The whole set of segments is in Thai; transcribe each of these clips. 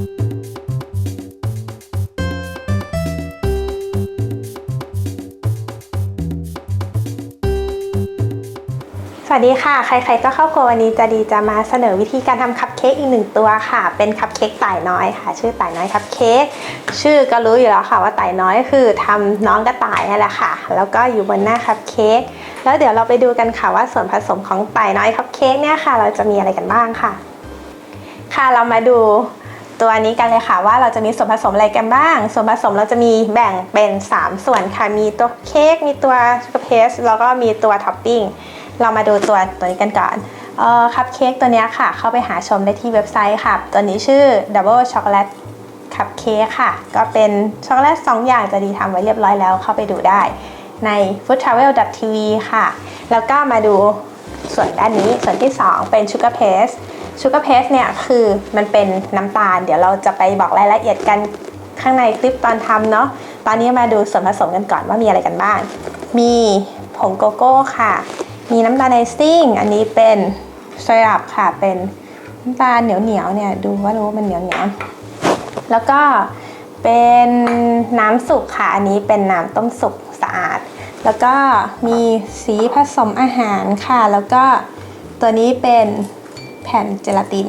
สวัสดีค่ะ ใครๆก็เข้าครัววันนี้จะดีจะมาเสนอวิธีการทำคัพเค้กอีกหนึ่งตัวค่ะ เป็นคัพเค้กต่ายน้อยค่ะ ชื่อต่ายน้อยคัพเค้ก ชื่อก็รู้อยู่แล้วค่ะว่าต่ายน้อยคือทำน้องกระต่ายนั่แหละค่ะ แล้วก็อยู่บนหน้าคัพเค้ก แล้วเดี๋ยวเราไปดูกันค่ะว่าส่วนผสมของต่ายน้อยคัพเค้กเนี่ยค่ะ เราจะมีอะไรกันบ้างค่ะ ค่ะเรามาดู ตัวนี้กันเลยค่ะว่าเราจะมีส่วนผสมอะไรกันบ้าง ส่วนผสมเราจะมีแบ่งเป็น 3 ส่วนค่ะ มีตัวเค้กมีตัวชูการ์เพสแล้วก็มีตัวท็อปปิ้งเรามาดูตัวตัวนี้กันก่อนเอ่อคัพเค้กตัวนี้ค่ะ เข้าไปหาชมได้ที่เว็บไซต์ค่ะ ตัวนี้ชื่อ Double Chocolate Cupcake ค่ะ ก็เป็นช็อกโกแลต2 อย่างจะดีทำไว้เรียบร้อยแล้วเข้าไปดูได้ใน foodtravel.tv ค่ะ แล้วก็มาดูส่วนด้านนี้ส่วนที่ 2 เป็น Sugar Paste Sugar Paste เนี่ยคือมันเป็นน้ำตาล เดี๋ยวเราจะไปบอกรายละเอียดกันข้างในคลิปตอนทำเนาะ ตอนนี้มาดูส่วนผสมกันก่อนว่ามีอะไรกันบ้าง มีผงโกโก้ค่ะ มีน้ำตาลไอซิ่ง อันนี้เป็นไซรัปค่ะ เป็นน้ำตาลเหนียวเหนียวเนี่ยดูว่ารู้ว่ามันเหนียวเหนียว แล้วก็เป็นน้ำสุกค่ะ อันนี้เป็นน้ำต้มสุกสะอาด แล้วก็มีสีผสมอาหารค่ะ แล้วก็ตัวนี้เป็น แผ่นเจลาติน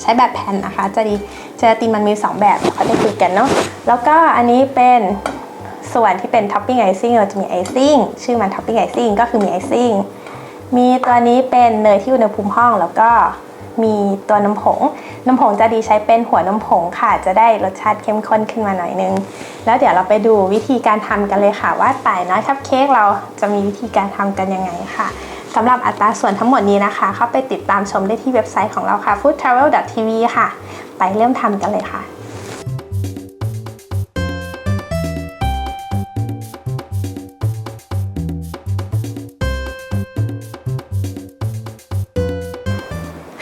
ใช้แบบแผ่นนะคะ จะดีเจลาตินมันมี 2 แบบเขาจะคุยกันเนาะแล้วก็อันนี้เป็นส่วนที่เป็นท็อปปิ้งไอซิ่งเราจะมีไอซิ่งชื่อมันท็อปปิ้งไอซิ่งก็คือมีไอซิ่งมีตัวนี้เป็นเนยที่อุณหภูมิห้องแล้วก็มีตัวน้ำผง น้ำผงจะดีใช้เป็นหัวน้ำผงค่ะ จะได้รสชาติเข้มข้นขึ้นมาหน่อยนึง แล้วเดี๋ยวเราไปดูวิธีการทำกันเลยค่ะ ว่าต่ายน้อยคัพเค้กเราจะมีวิธีการทำกันยังไงค่ะ สำหรับอัตราส่วนทั้งหมดนี้นะคะ เข้าไปติดตามชมได้ที่เว็บไซต์ของเราค่ะ foodtravel.tv ค่ะ ไปเริ่มทำกันเลยค่ะ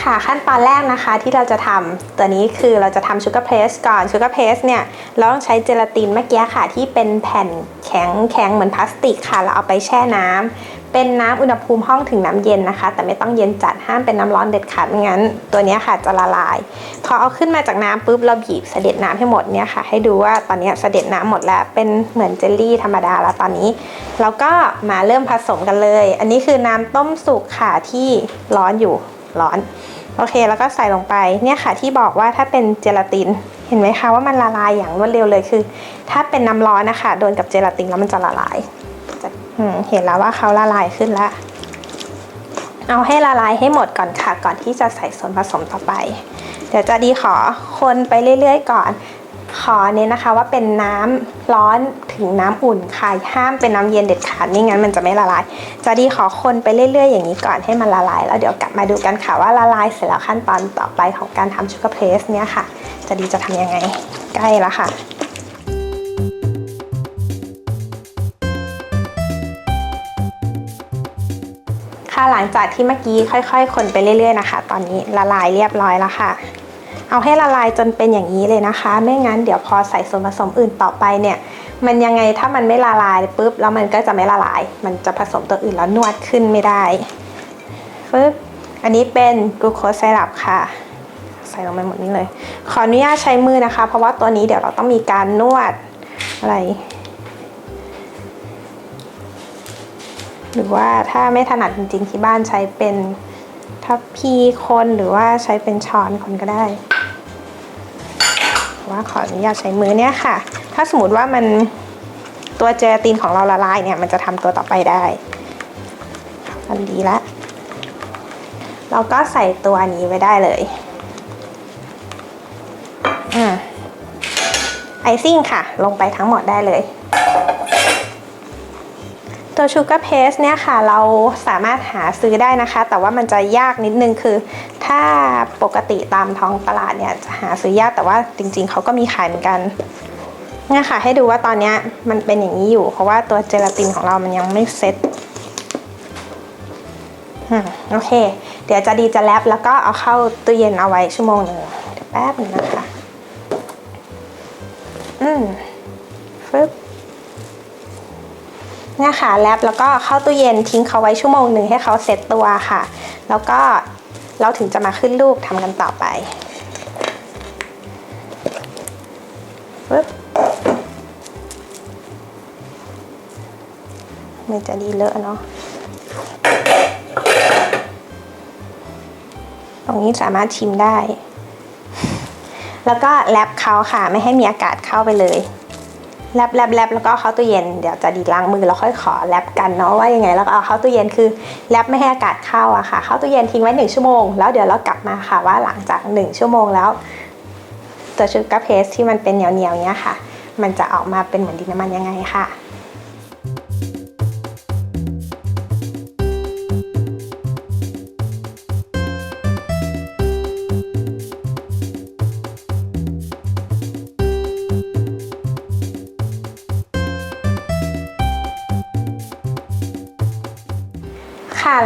ค่ะขั้นตอนแรกนะคะที่เราจะทำตัวนี้คือเราจะทำชูการ์เพรสก่อนชูการ์เพรสเนี่ยเราต้องใช้เจลาตินเมื่อกี้ค่ะที่เป็นแผ่นแข็งแข็งเหมือนพลาสติกค่ะ เราเอาไปแช่น้ำ เป็นน้ำอุณหภูมิห้องถึงน้ำเย็นนะคะ แต่ไม่ต้องเย็นจัดห้ามเป็นน้ำร้อนเด็ดขาดไม่งั้น ตัวนี้ค่ะจะละลาย พอเอาขึ้นมาจากน้ำปุ๊บเราบีบเสด็จน้ำให้หมดเนี่ยค่ะ ให้ดูว่าตอนนี้เสด็จน้ำหมดแล้วเป็นเหมือนเจลลี่ธรรมดาแล้วตอนนี้แล้วก็มาเริ่มผสมกันเลย อันนี้คือน้ำต้มสุกค่ะที่ร้อนอยู่ร้อนโอเค แล้วก็ใส่ลงไปเนี่ยค่ะที่บอกว่าถ้าเป็นเจลาติน เห็นไหมคะว่ามันละลายอย่างรวดเร็วเลยคือ ถ้าเป็นน้ำร้อนนะคะโดนกับเจลาตินแล้วมันจะละลาย เห็นแล้วว่าเขาละลายขึ้นแล้ว เอาให้ละลายให้หมดก่อนค่ะ ก่อนที่จะใส่ส่วนผสมต่อไป เดี๋ยวจะดีขอคนไปเรื่อยๆ ก่อน ขอเน้นนะคะว่าเป็นน้ำร้อนถึงน้ำอุ่นค่ะ ห้ามเป็นน้ำเย็นเด็ดขาดไม่งั้นมันจะไม่ละลาย จะดีขอคนไปเรื่อย ๆ อย่างนี้ก่อนให้มันละลาย แล้วเดี๋ยวกลับมาดูกันค่ะว่าละลายเสร็จแล้วขั้นตอนต่อไปของการทำชูการ์เพรสเนี่ยค่ะ จะดีจะทำยังไง ใกล้แล้วค่ะ หลังจากที่เมื่อกี้ค่อย ๆ คนไปเรื่อย ๆ นะคะ ตอนนี้ละลายเรียบร้อยแล้วค่ะ เอาให้ละลายจนเป็นอย่างนี้เลยนะคะ ไม่งั้นเดี๋ยวพอใส่ส่วนผสมอื่นต่อไปเนี่ย มันยังไงถ้ามันไม่ละลายปุ๊บแล้วมันก็จะไม่ละลาย มันจะผสมตัวอื่นแล้วนวดขึ้นไม่ได้ปึ๊บอันนี้เป็นกลูโคสไซรัปค่ะใส่ลงไปหมดนี้เลย ขออนุญาตใช้มือนะคะ เพราะว่าตัวนี้เดี๋ยวเราต้องมีการนวดอะไร หรือว่าถ้าไม่ถนัดจริงๆที่บ้านใช้เป็นทัพพีคนหรือว่าใช้เป็นช้อนคนก็ได้ว่าขออนุญาตใช้มือเนี่ยค่ะ ถ้าสมมติว่ามันตัวเจลาตินของเราละลายเนี่ยมันจะทำตัวต่อไปได้มันดีละเราก็ใส่ตัวนี้ไว้ได้เลยอไอซิ่งค่ะ ลงไปทั้งหมดได้เลย ตัวชูการ์เพสเนี่ยค่ะเราสามารถหาซื้อได้นะคะ แต่ว่ามันจะยากนิดนึงคือ ถ้าปกติตามท้องตลาดเนี่ยจะหาซื้อยากแต่ว่าจริงๆ เขาก็มีขายเหมือนกันเนี่ยค่ะให้ดูว่าตอนนี้มันเป็นอย่างนี้อยู่ เพราะว่าตัวเจลาตินของเรามันยังไม่เซ็ตโอเค เดี๋ยวจะดีจะแลบแล้วก็เอาเข้าตู้เย็นเอาไว้ชั่วโมงหนึ่งแป๊บนึงนะคะ อืมฟึบ นี่ยค่ะแรปแล้วก็เข้าตู้เย็นทิ้งเขาไว้ชั่วโมงหนึ่งให้เขาเซ็ตตัวค่ะ แล้วก็เราถึงจะมาขึ้นลูกทำกันต่อไปปึ๊บมันจะดีเลอะเนาะตรงนี้สามารถชิมได้ แล้วก็แรปเขาค่ะ ไม่ให้มีอากาศเข้าไปเลย แลบแลบแลบแล้วก็เข้าตู้เย็นเดี๋ยวจะดีล้างมือแล้วค่อยขอแลบกันเนาะว่ายังไงแล้วก็เอาเข้าตู้เย็นคือแลบไม่ให้อากาศเข้าอะค่ะ เข้าตู้เย็นทิ้งไว้หนึ่งชั่วโมง แล้วเดี๋ยวเรากลับมาค่ะว่าหลังจากหนึ่งชั่วโมงแล้ว ตัวชูการ์เพสที่มันเป็นเหนียวเหนียวๆเนี้ยค่ะ มันจะออกมาเป็นเหมือนดินน้ำมันยังไงค่ะ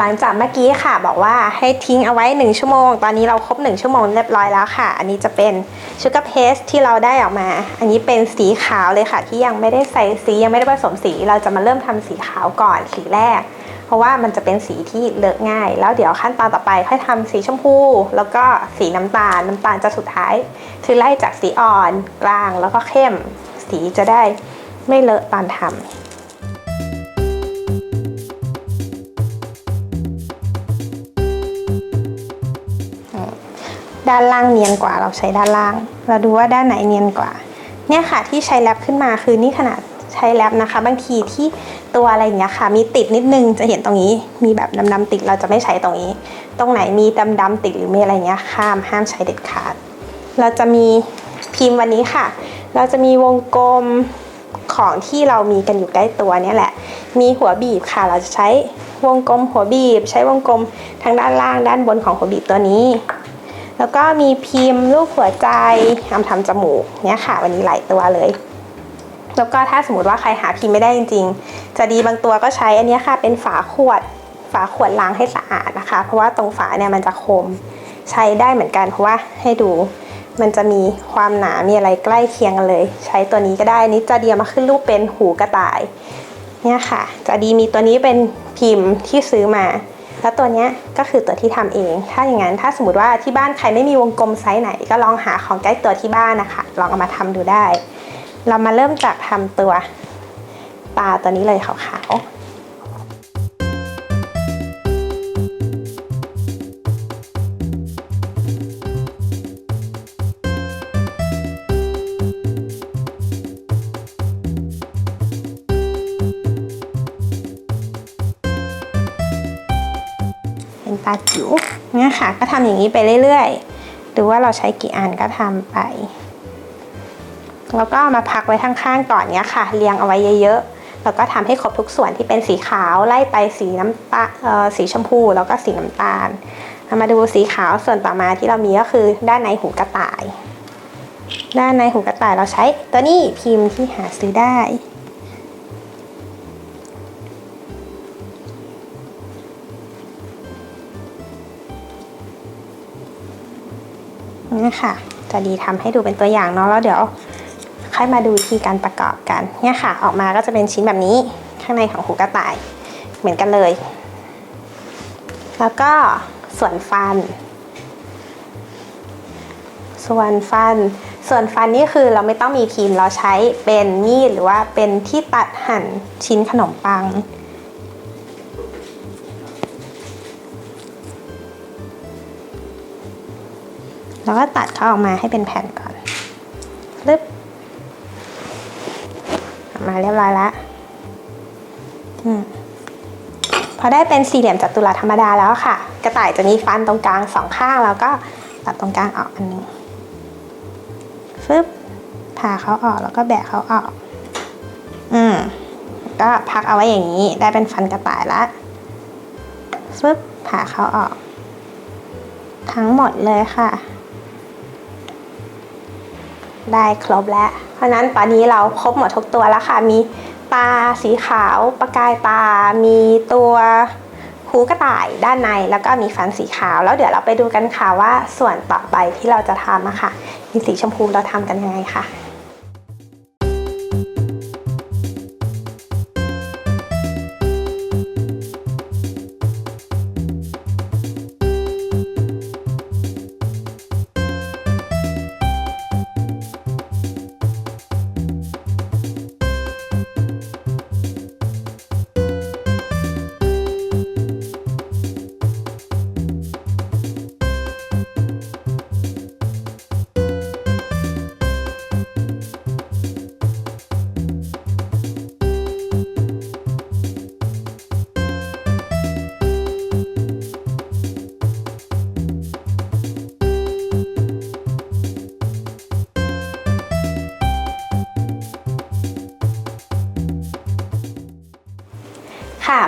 งจากเมื่อกี้ค่ะ บอกว่าให้ทิ้งเอาไว้ 1 ชั่วโมง ตอนนี้เราครบ 1 ชั่วโมงเรียบร้อยแล้วค่ะ อันนี้จะเป็นชูการ์เพสที่เราได้ออกมา อันนี้เป็นสีขาวเลยค่ะ ที่ยังไม่ได้ใส่สียังไม่ได้ผสมสี เราจะมาเริ่มทำสีขาวก่อนสีแรก เพราะว่ามันจะเป็นสีที่เลอะง่าย แล้วเดี๋ยวขั้นตอนต่อไปค่อยทำสีชมพู แล้วก็สีน้ำตาลน้ำตาลจะสุดท้าย คือไล่จากสีอ่อนกลางแล้วก็เข้ม สีจะได้ไม่เลอะตอนทำ ด้านล่างเนียนกว่าเราใช้ด้านล่าง เราดูว่าด้านไหนเนียนกว่า เนี่ยค่ะที่ใช้แรปขึ้นมาคือนี่ขนาดใช้แรปนะคะ บางทีที่ตัวอะไรอย่างเงี้ยค่ะ มีติดนิดนึงจะเห็นตรงนี้ มีแบบดำๆติดเราจะไม่ใช้ตรงนี้ ตรงไหนมีดำๆติดหรือมีอะไรเงี้ยข้ามห้ามใช้เด็ดขาด เราจะมีพิมพ์วันนี้ค่ะ เราจะมีวงกลมของที่เรามีกันอยู่ใกล้ตัวเนี่ยแหละ มีหัวบีบค่ะ เราจะใช้วงกลมหัวบีบ ใช้วงกลมทางด้านล่างด้านบนของหัวบีบตัวนี้ แล้วก็มีพิมพ์รูปหัวใจทำทำจมูกเนี่ยค่ะ วันนี้หลายตัวเลย แล้วก็ถ้าสมมติว่าใครหาพิมพ์ไม่ได้จริง ๆ จะดีบางตัวก็ใช้อันนี้ค่ะ เป็นฝาขวด ฝาขวดล้างให้สะอาดนะคะ เพราะว่าตรงฝาเนี่ยมันจะคมใช้ได้เหมือนกัน เพราะว่าให้ดูมันจะมีความหนา มีอะไรใกล้เคียงกันเลย ใช้ตัวนี้ก็ได้นี่จะเดียมาขึ้นรูปเป็นหูกระต่าย เนี่ยค่ะ จะดีมีตัวนี้เป็นพิมพ์ที่ซื้อมา แล้วตัวนี้ก็คือตัวที่ทำเอง ถ้าอย่างนั้นถ้าสมมติว่าที่บ้านใครไม่มีวงกลมไซส์ไหน ก็ลองหาของใกล้ตัวที่บ้านนะคะ ลองเอามาทำดูได้ เรามาเริ่มจากทำตัวตาตัวนี้เลยขาวๆ เป็นตาจิ๋วเนี่ยค่ะ ก็ทำอย่างนี้ไปเรื่อยๆดูว่าเราใช้กี่อันก็ทำไป แล้วก็มาพักไว้ข้างๆก่อนเนี้ยค่ะ เรียงเอาไว้เยอะๆ แล้วก็ทำให้ครบทุกส่วนที่เป็นสีขาวไล่ไปสีน้ำตาเอ่อสีชมพูแล้วก็สีน้ำตาลามาดูสีขาวส่วนต่อมาที่เรามีก็คือด้านในหูกระต่าย ด้านในหูกระต่ายเราใช้ตัวนี้พิมพ์ที่หาซื้อได้ นี่ค่ะจะดีทำให้ดูเป็นตัวอย่างเนาะแล้วเดี๋ยวค่อยมาดูวิธีการประกอบกันเนี่ยค่ะ ออกมาก็จะเป็นชิ้นแบบนี้ข้างในของหูกระต่ายเหมือนกันเลย แล้วก็ส่วนฟัน ส่วนฟัน ส่วนฟันนี่คือเราไม่ต้องมีพิมพ์เราใช้เป็นมีดหรือว่าเป็นที่ตัดหั่นชิ้นขนมปัง แล้วก็ตัดเขาออกมาให้เป็นแผ่นก่อนลึบออกมาเรียบร้อยแล้วอืมพอได้เป็นสี่เหลี่ยมจัตุรัสธรรมดาแล้วค่ะ กระต่ายจะมีฟันตรงกลางสองข้างแล้วก็ตัดตรงกลางออกอันนึงฟึบผ่าเขาออกแล้วก็แบะเขาออก อืมก็พักเอาไว้อย่างนี้ได้เป็นฟันกระต่ายละฟึบผ่าเขาออก ทั้งหมดเลยค่ะ ได้ครบแล้ว เพราะนั้นตอนนี้เราครบหมดทุกตัวแล้วค่ะ มีตาสีขาวประกายตา มีตัวหูกระต่ายด้านในแล้วก็มีฟันสีขาว แล้วเดี๋ยวเราไปดูกันค่ะว่าส่วนต่อไปที่เราจะทำอะค่ะ มีสีชมพูเราทำกันยังไงค่ะ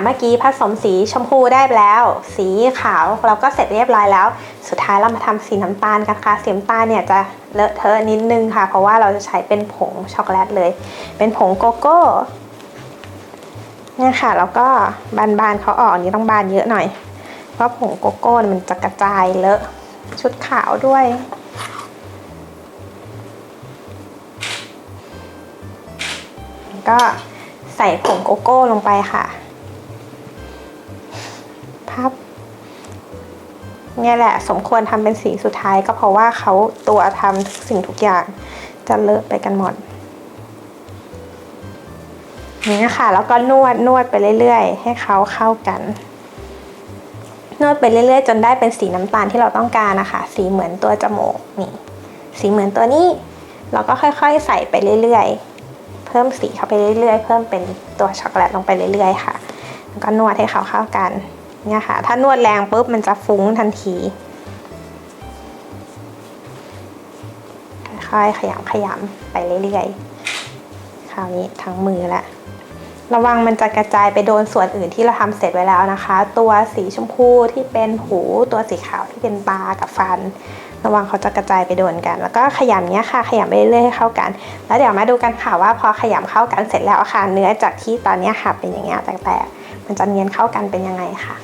เมื่อกี้ผสมสีชมพูได้แล้ว สีขาวเราก็เสร็จเรียบร้อยแล้ว สุดท้ายเรามาทำสีน้ำตาลกันค่ะสีน้ำตาลเนี่ยจะเลอะเทอะนิดนึงค่ะ เพราะว่าเราจะใช้เป็นผงช็อกโกแลตเลย เป็นผงโกโก้เนี่ยค่ะแล้วก็บานๆเขาออกนนี้ต้องบานเยอะหน่อย เพราะผงโกโก้มันจะกระจายเลอะชุดขาวด้วยก็ใส่ผงโกโก้ลงไปค่ะ พับเนี่ยแหละสมควรทำเป็นสีสุดท้ายก็เพราะว่าเขาตัวทำทุกสิ่งทุกอย่างจะเลอะไปกันหมดนี่ค่ะ แล้วก็นวดนวดไปเรื่อยๆ ให้เขาเข้ากัน นวดไปเรื่อยๆ จนได้เป็นสีน้ำตาลที่เราต้องการนะคะ สีเหมือนตัวจมูกนี่สีเหมือนตัวนี้ เราก็ค่อยๆ ใส่ไปเรื่อยๆ เพิ่มสีเข้าไปเรื่อยๆ เพิ่มเป็นตัวช็อกโกแลตลงไปเรื่อยๆ ค่ะ แล้วก็นวดให้เขาเข้ากัน เนี่ยค่ะ ถ้านวดแรงปุ๊บมันจะฟุ้งทันทีค่อยๆขยำขยำไปเรื่อยๆคราวนี้ทั้งมือละระวังมันจะกระจายไปโดนส่วนอื่นที่เราทำเสร็จไว้แล้วนะคะ ตัวสีชมพูที่เป็นหูตัวสีขาวที่เป็นตากับฟัน ระวังเขาจะกระจายไปโดนกัน แล้วก็ขยำเนี้ยค่ะขยำไปเรื่อยๆให้เข้ากัน แล้วเดี๋ยวมาดูกันค่ะว่าพอขยำเข้ากันเสร็จแล้วค่ะ เนื้อจากที่ตอนนี้ค่ะเป็นอย่างเงี้ยแต่ๆมันจะเนียนเข้ากันเป็นยังไงค่ะ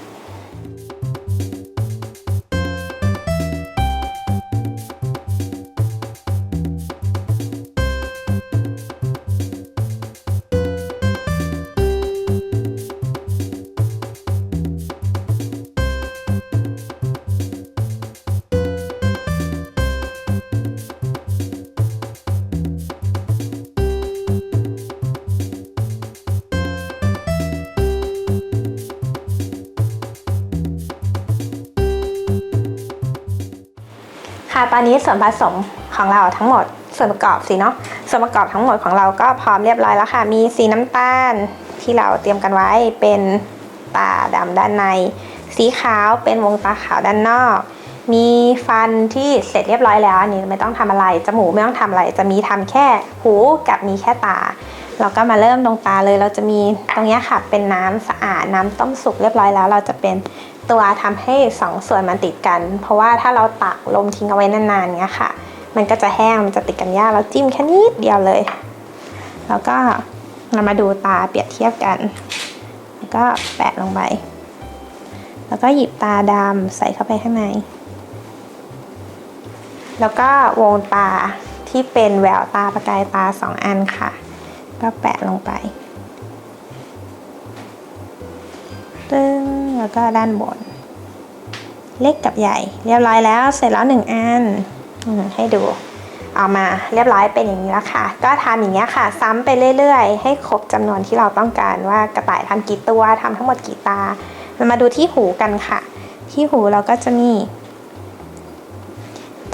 ค่ะตอนนี้ส่วนผสมของเราทั้งหมดส่วนประกอบสิเนาะส่วนประกอบทั้งหมดของเราก็พร้อมเรียบร้อยแล้วค่ะ มีสีน้ำตาลที่เราเตรียมกันไว้เป็นตาดำด้านใน สีขาวเป็นวงตาขาวด้านนอก มีฟันที่เสร็จเรียบร้อยแล้วอันนี้ไม่ต้องทำอะไรจมูกไม่ต้องทำอะไร จะมีทำแค่หูกับมีแค่ตา เราก็มาเริ่มตรงตาเลยเราจะมีตรงนี้ค่ะเป็นน้ำสะอาดน้ำต้มสุกเรียบร้อยแล้ว เราจะเป็น ตัวทำให้สองส่วนมันติดกัน เพราะว่าถ้าเราตักลมทิ้งเอาไว้นานๆเนี้ยค่ะ มันก็จะแห้งมันจะติดกันยากเราจิ้มแค่นิดเดียวเลย แล้วก็เรามาดูตาเปรียบเทียบกัน แล้วก็แปะลงไป แล้วก็หยิบตาดำใส่เข้าไปข้างใน แล้วก็วงตาที่เป็นแววตาประกายตาสองอันค่ะ ก็แปะลงไป แล้วก็ด้านบน เล็กกับใหญ่ เรียบร้อยแล้ว เสร็จแล้วหนึ่งอันอให้ดูเอามาเรียบร้อยเป็นอย่างนี้แล้วค่ะ ก็ทำอย่างเงี้ยค่ะ ซ้ำไปเรื่อย ๆ ให้ครบจำนวนที่เราต้องการว่ากระต่ายทำกี่ตัวทำทั้งหมดกี่ตาเรามาดูที่หูกันค่ะ ที่หูเราก็จะมี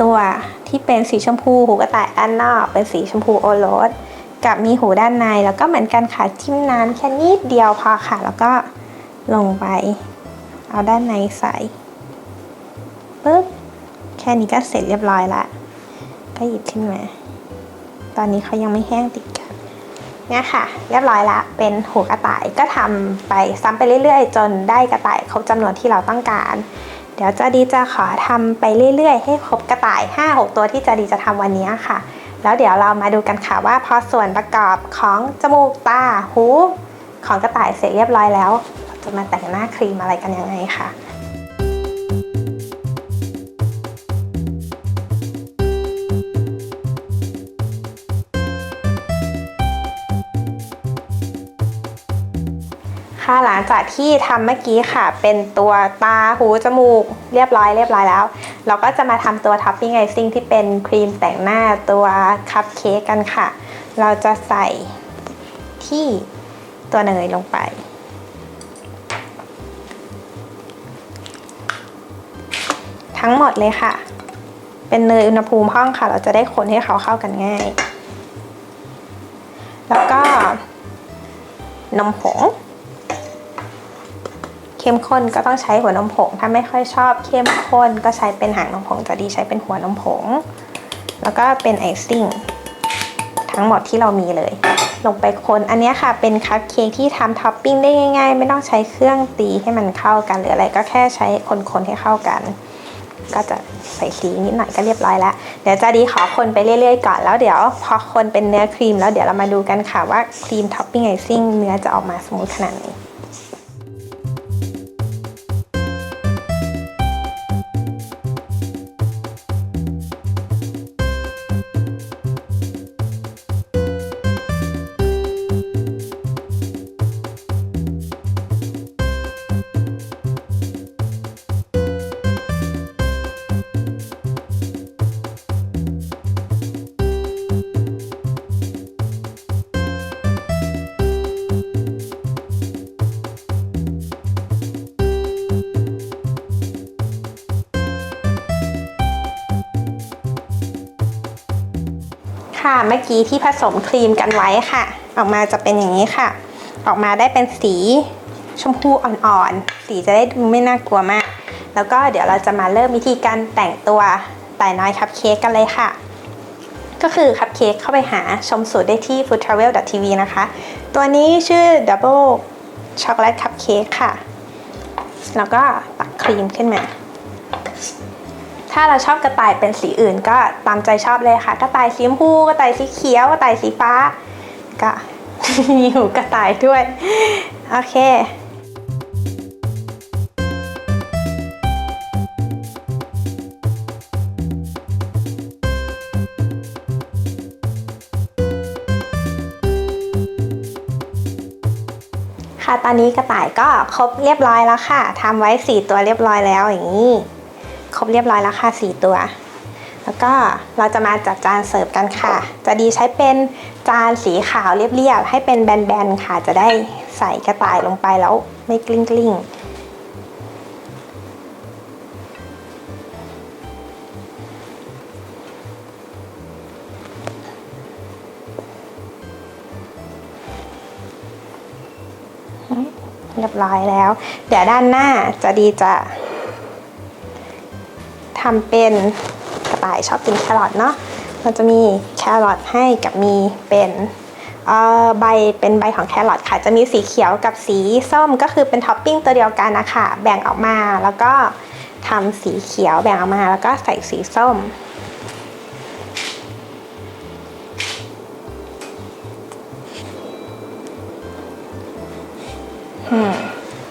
ตัวที่เป็นสีชมพู หูกระต่ายด้านนอก เป็นสีชมพูโอรสกับมีหูด้านในแล้วก็เหมือนกันค่ะจิ้มน้ำแค่นิดเดียวพอค่ะ แล้วก็ลงไป เอาด้านในใส่ปึ๊บแค่นี้ก็เสร็จเรียบร้อยละก็หยิบขึ้นมา ตอนนี้เขายังไม่แห้งติดกันเนี่ยค่ะ เรียบร้อยละเป็นหูกระต่ายก็ทำไปซ้ำไปเรื่อยๆ จนได้กระต่ายครบจำนวนที่เราต้องการ เดี๋ยวจะดีจะขอทำไปเรื่อยๆ ให้ครบกระต่าย 5-6 ตัวที่จะดีจะทำวันนี้ค่ะ แล้วเดี๋ยวเรามาดูกันค่ะว่าพอส่วนประกอบของจมูกตาหูของกระต่ายเสร็จเรียบร้อยแล้ว จะมาแต่งหน้าครีมอะไรกันยังไงค่ะค่ะหลังจากที่ทำเมื่อกี้ค่ะ เป็นตัวตาหูจมูก เรียบร้อยเรียบร้อยแล้ว เราก็จะมาทำตัวท็อปปิ้งไอซิ่งที่เป็นครีมแต่งหน้าตัวคัพเค้กกันค่ะ เราจะใส่ที่ตัวเนยลงไป ทั้งหมดเลยค่ะ เป็นเนยอุณหภูมิห้องค่ะ เราจะได้คนให้เขาเข้ากันง่าย แล้วก็นมผงเข้มข้นก็ต้องใช้หัวนมผง ถ้าไม่ค่อยชอบเข้มข้นก็ใช้เป็นหางนมผงจะดีใช้เป็นหัวนมผง แล้วก็เป็นไอซิ่งทั้งหมดที่เรามีเลย ลงไปคนอันนี้ค่ะเป็นคัพเค้กที่ทำท็อปปิ้งได้ง่ายๆ ไม่ต้องใช้เครื่องตีให้มันเข้ากัน หรืออะไรก็แค่ใช้คนๆให้เข้ากัน ก็จะใส่สีนิดหน่อยก็เรียบร้อยแล้ว เดี๋ยวจะดีขอคนไปเรื่อยๆก่อนแล้วเดี๋ยวพอคนเป็นเนื้อครีมแล้วเดี๋ยวเรามาดูกันค่ะว่าครีมท็อปปิ้งไอซิ่งเนื้อจะออกมาสมูทขนาดไหน ค่ะ เมื่อกี้ที่ผสมครีมกันไว้ค่ะ ออกมาจะเป็นอย่างนี้ค่ะ ออกมาได้เป็นสีชมพูอ่อนๆ สีจะได้ดูไม่น่ากลัวมาก แล้วก็เดี๋ยวเราจะมาเริ่มวิธีการแต่งตัวต่น้อยคัพเค้กกันเลยค่ะ ก็คือคัพเค้กเข้าไปหาชมสูตรได้ที่ foodtravel.tv นะคะ ตัวนี้ชื่อ double chocolate cupcake ค่ะ แล้วก็ตักครีมขึ้นมา ถ้าเราชอบกระต่ายเป็นสีอื่นก็ตามใจชอบเลยค่ะ กระต่ายสีชมพูกระต่ายสีเขียวกระต่ายสีฟ้า ก็มีหูกระต่ายด้วย โอเคค่ะตอนนี้กระต่ายก็ครบเรียบร้อยแล้วค่ะทำไว้ 4 ตัวเรียบร้อยแล้วอย่างนี้ รบเรียบร้อยแล้วค่ะ4ตัว แล้วก็เราจะมาจัดจานเสิร์ฟกันค่ะ จะดีใช้เป็นจานสีขาวเรียบๆให้เป็นแบนๆค่ะ จะได้ใส่กระต่ายลงไปแล้วไม่กลิ้งกลิ้งเรียบร้อยแล้ว เดี๋ยวด้านหน้าจะดีจะ ทำเป็นกระต่ายชอบกินแครอทเนาะมันจะมีแครอทให้กับมีเป็นใบเป็นใบของแครอทค่ะ จะมีสีเขียวกับสีส้มก็คือเป็นท็อปปิ้งตัวเดียวกันนะคะแบ่งออกมาแล้วก็ทำสีเขียวแบ่งออกมาแล้วก็ใส่สีส้ม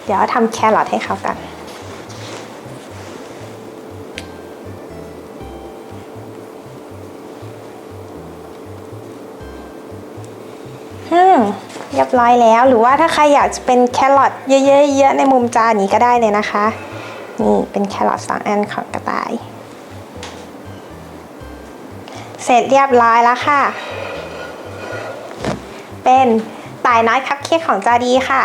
เดี๋ยวทำแครอทให้เขากัน รียบร้อยแล้ว หรือว่าถ้าใครอยากจะเป็นแครอทเยอะๆในมุมจานนี้ก็ได้เลยนะคะ นี่เป็นแครอทสองอันของกระต่าย เสร็จเรียบร้อยแล้วค่ะ เป็นต่ายน้อยคัพเค้กของจาดีค่ะ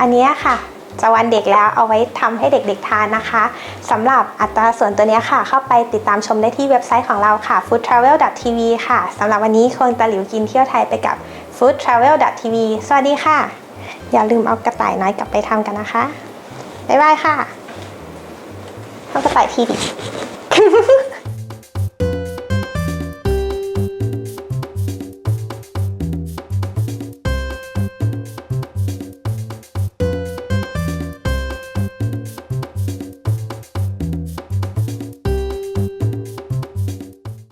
อันนี้ค่ะจะวันเด็กแล้วเอาไว้ทำให้เด็กๆทานนะคะสำหรับอัตราส่วนตัวนี้ค่ะ เข้าไปติดตามชมได้ที่เว็บไซต์ของเราค่ะ foodtravel.tv ค่ะสำหรับวันนี้คงตะหลิวกินเที่ยวไทยไปกับ foodtravel.tv สวัสดีค่ะ อย่าลืมเอากระต่ายน้อยกลับไปทำกันนะคะ บ๊ายบายค่ะเอากระต่ายทีดิ